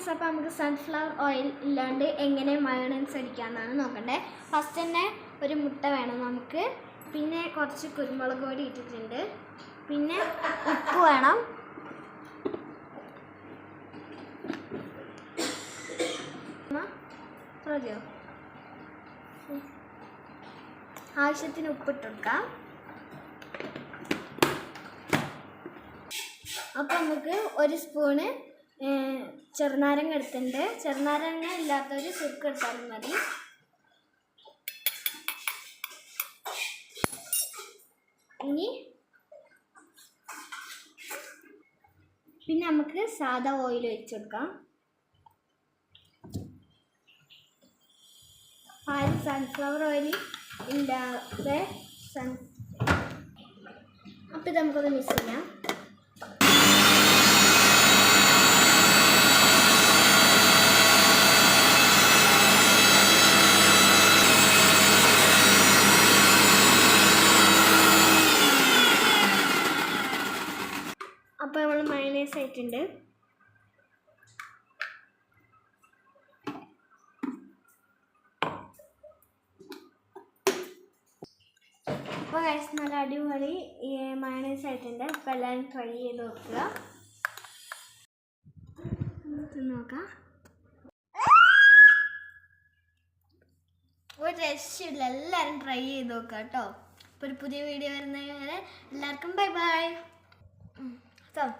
Guys അപ്പോൾ നമുക്ക് sunflower oil ഇല്ലാണ്ട് എങ്ങനെ മയോണൈസ് അടിക്കാമെന്നാണ് നോക്കണ്ടേ. ഫസ്റ്റ് തന്നെ ഒരു മുട്ട വേണം നമുക്ക്. പിന്നെ കുറച്ച് കുരുമുളക് പൊടി ഇട്ടിട്ടുണ്ട്. പിന്നെ ഉപ്പ് വേണം. മതിയോ ആവശ്യത്തിന് ഉപ്പിട്ട് കൊടുക്കാം. അപ്പം നമുക്ക് ഒരു സ്പൂണ് ചെറുനാരങ്ങ എടുത്തിട്ടുണ്ട് ചെറുനാരങ്ങ ഇല്ലാത്തൊരു സുർക്ക് എടുത്താലും മതി. ഇനി പിന്നെ നമുക്ക് സാധാ ഓയിൽ ഒഴിച്ചു കൊടുക്കാം. ആരും സൺഫ്ലവർ ഓയിൽ ഇല്ലാതെ സൺ അപ്പം ഇത് നമുക്കൊന്ന് മിക്സ് ചെയ്യാം. അപ്പോൾ നമ്മൾ മയണൈസ് ആയിട്ടുണ്ട്. അപ്പോൾ കഴിച്ച് നല്ല അടിപൊളി മയണൈസ് ആയിട്ടുണ്ട്. അപ്പോൾ എല്ലാവരും ട്രൈ ചെയ്ത് നോക്കുക. നോക്കാം. ഒരു രക്ഷയില്ല എല്ലാവരും ട്രൈ ചെയ്ത് നോക്കാം കേട്ടോ. അപ്പോൾ ഒരു പുതിയ വീഡിയോ വരുന്നവരെ എല്ലാവർക്കും ബൈ ബൈ 这